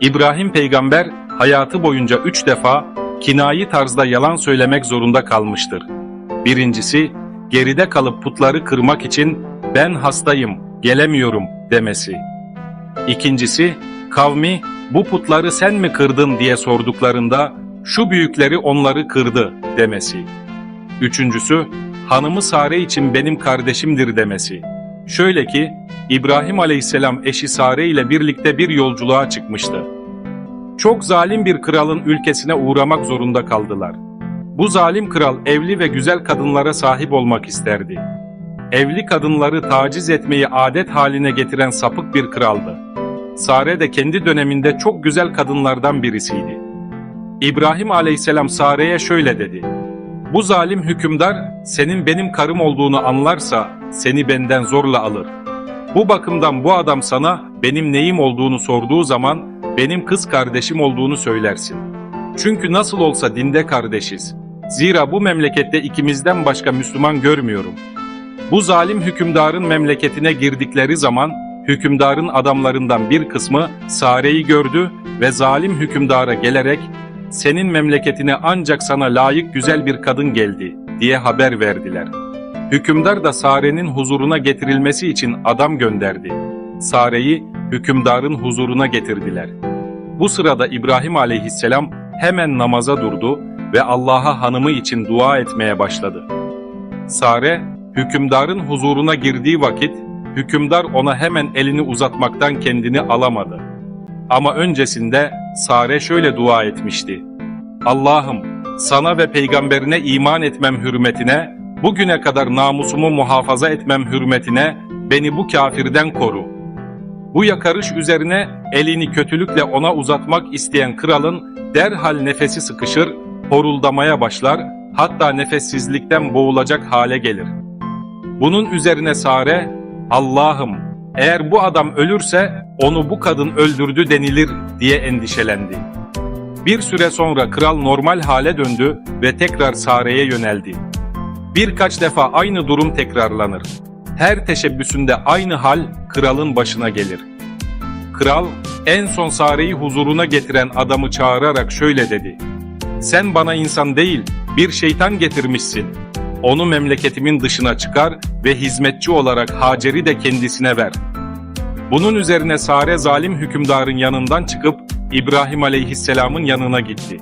İbrahim peygamber hayatı boyunca üç defa kinayi tarzda yalan söylemek zorunda kalmıştır. Birincisi, geride kalıp putları kırmak için ben hastayım, gelemiyorum demesi. İkincisi, kavmi bu putları sen mi kırdın diye sorduklarında şu büyükleri onları kırdı demesi. Üçüncüsü, hanımı Sare için benim kardeşimdir demesi. Şöyle ki, İbrahim aleyhisselam eşi Sare ile birlikte bir yolculuğa çıkmıştı. Çok zalim bir kralın ülkesine uğramak zorunda kaldılar. Bu zalim kral evli ve güzel kadınlara sahip olmak isterdi. Evli kadınları taciz etmeyi adet haline getiren sapık bir kraldı. Sare de kendi döneminde çok güzel kadınlardan birisiydi. İbrahim aleyhisselam Sare'ye şöyle dedi. Bu zalim hükümdar senin benim karım olduğunu anlarsa seni benden zorla alır. Bu bakımdan bu adam sana benim neyim olduğunu sorduğu zaman benim kız kardeşim olduğunu söylersin. Çünkü nasıl olsa dinde kardeşiz. Zira bu memlekette ikimizden başka Müslüman görmüyorum. Bu zalim hükümdarın memleketine girdikleri zaman hükümdarın adamlarından bir kısmı Sare'yi gördü ve zalim hükümdara gelerek senin memleketine ancak sana layık güzel bir kadın geldi diye haber verdiler. Hükümdar da Sare'nin huzuruna getirilmesi için adam gönderdi. Sare'yi hükümdarın huzuruna getirdiler. Bu sırada İbrahim aleyhisselam hemen namaza durdu ve Allah'a hanımı için dua etmeye başladı. Sare, hükümdarın huzuruna girdiği vakit, hükümdar ona hemen elini uzatmaktan kendini alamadı. Ama öncesinde Sare şöyle dua etmişti. Allah'ım sana ve peygamberine iman etmem hürmetine, bugüne kadar namusumu muhafaza etmem hürmetine beni bu kafirden koru. Bu yakarış üzerine elini kötülükle ona uzatmak isteyen kralın derhal nefesi sıkışır, horuldamaya başlar, hatta nefessizlikten boğulacak hale gelir. Bunun üzerine Sare, Allah'ım eğer bu adam ölürse onu bu kadın öldürdü denilir diye endişelendi. Bir süre sonra kral normal hale döndü ve tekrar Sare'ye yöneldi. Birkaç defa aynı durum tekrarlanır. Her teşebbüsünde aynı hal kralın başına gelir. Kral en son Sare'yi huzuruna getiren adamı çağırarak şöyle dedi. Sen bana insan değil, bir şeytan getirmişsin. Onu memleketimin dışına çıkar ve hizmetçi olarak Hacer'i de kendisine ver. Bunun üzerine Sare zalim hükümdarın yanından çıkıp İbrahim aleyhisselamın yanına gitti.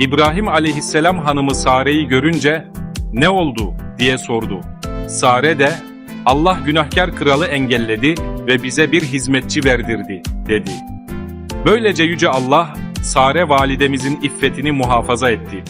İbrahim aleyhisselam hanımı Sare'yi görünce ne oldu diye sordu. Sare de Allah günahkar kralı engelledi ve bize bir hizmetçi verdirdi dedi. Böylece Yüce Allah Sare validemizin iffetini muhafaza etti.